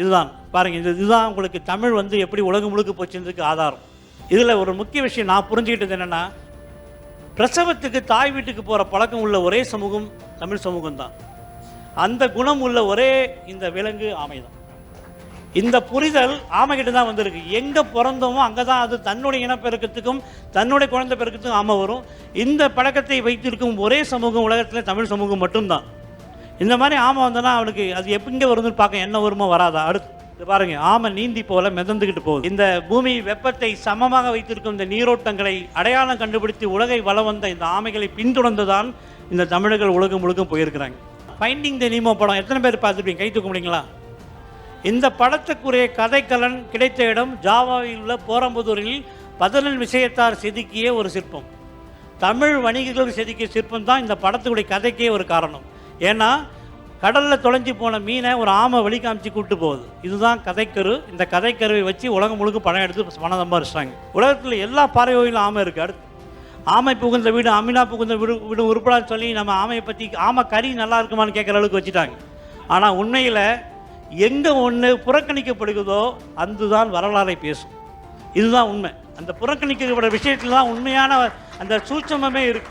இதுதான். பாருங்க இது இதுதான் உங்களுக்கு தமிழ் வந்து எப்படி உலகம் முழுக்க போச்சுன்றதுக்கு ஆதாரம். இதில் ஒரு முக்கிய விஷயம் நான் புரிஞ்சுக்கிட்டது என்னென்னா பிரசவத்துக்கு தாய் வீட்டுக்கு போகிற பழக்கம் உள்ள ஒரே சமூகம் தமிழ் சமூகம் தான் அந்த குணம் உள்ள ஒரே இந்த விலங்கு ஆமை தான் இந்த புரிதல் ஆமைகிட்ட தான் வந்திருக்கு. எங்கே பிறந்தோமோ அங்கே தான் அது தன்னுடைய இனப்பெருக்கத்துக்கும் தன்னுடைய குழந்தை பெருக்கத்துக்கும் ஆமை வரும். இந்த பழக்கத்தை வைத்திருக்கும் ஒரே சமூகம் உலகத்தில் தமிழ் சமூகம் மட்டும்தான். இந்த மாதிரி ஆமை வந்தோன்னா அவனுக்கு அது எப்பங்க வருதுன்னு பார்க்க என்ன வருமோ வராதா? அடுத்து இது பாருங்க ஆமை நீந்தி போல மிதந்துக்கிட்டு போகுது. இந்த பூமி வெப்பத்தை சமமாக வைத்திருக்கும் இந்த நீரோட்டங்களை அடையாளம் கண்டுபிடித்து உலகை வள வந்த இந்த ஆமைகளை பின்தொடர்ந்துதான் இந்த தமிழர்கள் உலகம் முழுக்க போயிருக்கிறாங்க. ஃபைண்டிங் த நீமோ படம் எத்தனை பேர் பார்த்துருப்பீங்க? கை தூக்க முடியுங்களா? இந்த படத்துக்குரிய கதைக்கலன் கிடைத்த இடம் ஜாவாவில் உள்ள போரம்புதூரில் பதினெண் விஷயத்தார் செதுக்கிய ஒரு சிற்பம். தமிழ் வணிகர்கள் செதுக்கிய சிற்பம் தான் இந்த படத்துக்குடைய கதைக்கே ஒரு காரணம். ஏன்னா கடலில் தொலைஞ்சு போன மீனை ஒரு ஆமை வழி காமிச்சு கூப்பிட்டு போகுது. இதுதான் கதைக்கரு. இந்த கதைக்கருவை வச்சு உலகம் முழுக்க பணம் எடுத்து பணம் சம்பாரிச்சிட்டாங்க. உலகத்தில் எல்லா பறவையிலும் ஆமை இருக்குது அடுத்து. ஆமை புகுந்த வீடு அமினா புகுந்த வீடு வீடு உருப்படான்னு சொல்லி நம்ம ஆமையை பற்றி ஆமை கறி நல்லா இருக்குமான்னு கேட்குற அளவுக்கு வச்சுட்டாங்க. ஆனால் உண்மையில் எங்கே ஒன்று புறக்கணிக்கப்படுகிறதோ அதுதான் வரலாறை பேசும். இதுதான் உண்மை. அந்த புறக்கணிக்கப்படுற விஷயத்தில் தான் உண்மையான அந்த சூட்சமே இருக்கு.